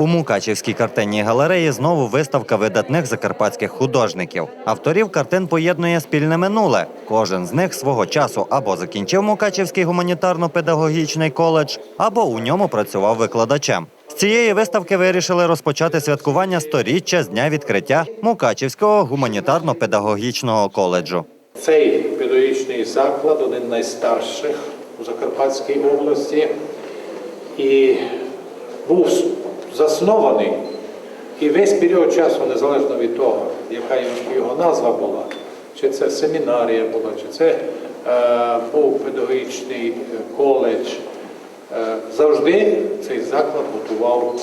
У Мукачівській картинній галереї знову виставка видатних закарпатських художників. Авторів картин поєднує спільне минуле. Кожен з них свого часу або закінчив Мукачівський гуманітарно-педагогічний коледж, або у ньому працював викладачем. З цієї виставки вирішили розпочати святкування сторіччя з дня відкриття Мукачівського гуманітарно-педагогічного коледжу. Цей педагогічний заклад один з найстарших у Закарпатській області і був заснований і весь період часу, незалежно від того, яка його назва була, чи це семінарія була, чи це е, був педагогічний е, коледж, е, завжди цей заклад готував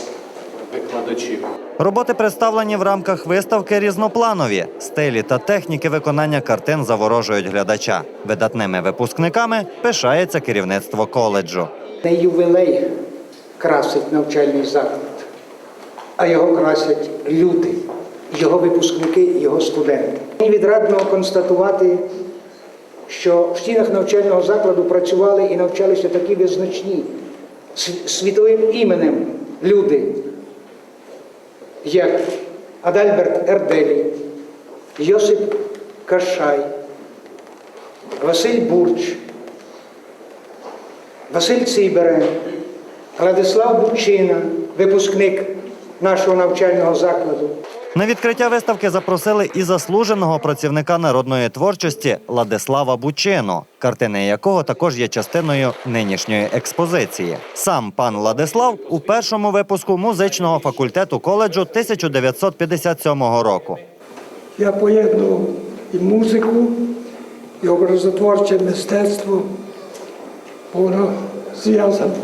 викладачів. Роботи представлені в рамках виставки різнопланові. Стилі та техніки виконання картин заворожують глядача. Видатними випускниками пишається керівництво коледжу. Не ювілей красить навчальний заклад, а його красять люди, його випускники, його студенти. Мені відрадно констатувати, що в стінах навчального закладу працювали і навчалися такі визначні світовим іменем люди, як Адальберт Ерделі, Йосип Кашай, Василь Бурч, Василь Циберен, Владислав Бучина, випускник нашого навчального закладу. На відкриття виставки запросили і заслуженого працівника народної творчості Ладислава Бучину, картини якого також є частиною нинішньої експозиції. Сам пан Ладислав у першому випуску музичного факультету коледжу 1957 року. Я поєднував і музику, і образотворче мистецтво, воно зв'язане.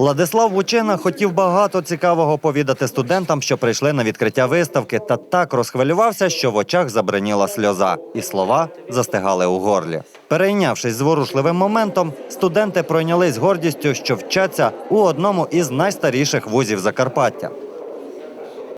Владислав Бучина хотів багато цікавого повідати студентам, що прийшли на відкриття виставки, та так розхвилювався, що в очах забриніла сльоза, і слова застигали у горлі. Перейнявшись зворушливим моментом, студенти пройнялись гордістю, що вчаться у одному із найстаріших вузів Закарпаття.